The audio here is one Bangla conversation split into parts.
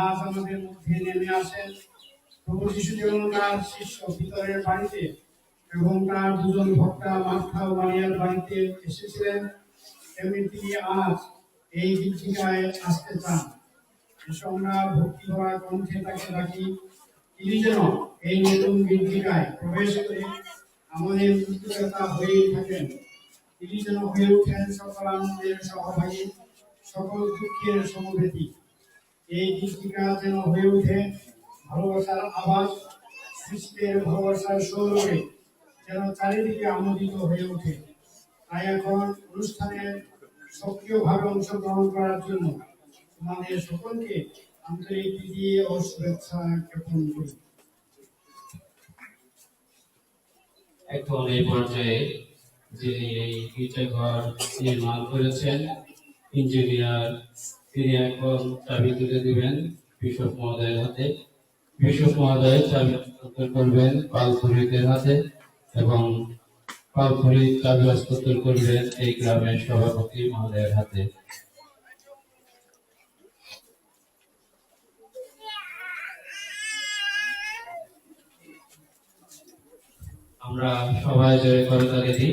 আজ আমাদের মধ্যে নেমে আসেন প্রভু যিশু যেমন তার শিষ্য ভিতরের বাড়িতে এবং তার দুজন ভক্তা মার্থা ও মারিয়ার বাড়িতে এসেছিলেন তেমনি তিনি আজ এই দীপশিকায় আসতে চান। আমরা ভক্তি ভরা কণ্ঠে তাকে ডাকি, তিনি যেন এই নতুন দীপশিকায় প্রবেশ করে আমাদের মুক্তিদাতা হয়েই থাকেন। তিনি যেন হয়ে ওঠেন সকল আনন্দের সহভাগী, সকল দুঃখের সমবেদী। এই দীপিকা যেন হয়ে ওঠে, ভালোবাসার আবাস সৃষ্টির ভালোবাসার সৌরভে যেন চারিদিকে আমোদিত হয়ে ওঠে। তাই এখন অনুষ্ঠানের সক্রিয়ভাবে অংশগ্রহণ করার জন্য তোমাদের সকলকে আন্তরিক প্রীতি ও শুভেচ্ছা জ্ঞাপন করি। এখন এই পর্যায়ে যিনি এই গির্জাঘর নির্মাণ করেছেন, ইঞ্জিনিয়ার তিনি এখন চাবি তুলে দিবেন বিশপ মহোদয়ের হাতে। বিশপ মহোদয় চাবি হস্তান্তর করবেন পালপুরিতের হাতে এবং চাবি হস্তান্তর করবেন এই গ্রামের সভাপতি মহোদয়ের হাতে। আমরা সবাই জয় করে তাকে দিই।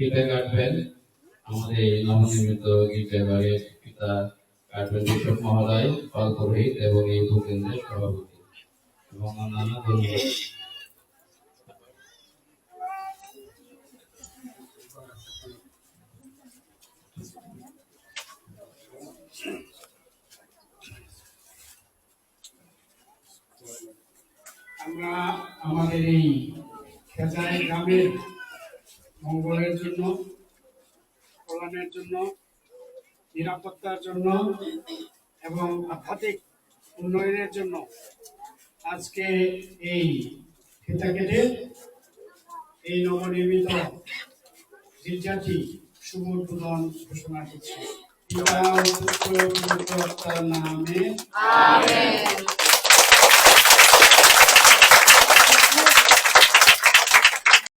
পিতা কাটবেন। আমাদের নবনির্মিত বাড়ির পিতা কাটবেন বিশপ মহোদয় পাল পুরোহিত এবং এই ভূকেন্দ্রের সভাপতি। এবং অন্যান্য ধন্যবাদ। আমরা আমাদের এই খেজাই গ্রামের মঙ্গলের জন্য, কল্যাণের জন্য, নিরাপত্তার জন্য এবং আধ্যাত্মিক উন্নয়নের জন্য আজকে এই ফিতা কেটে এই নবনির্মিত গির্জাটি শুভ উদ্বোধন ঘোষণা করছে। নামে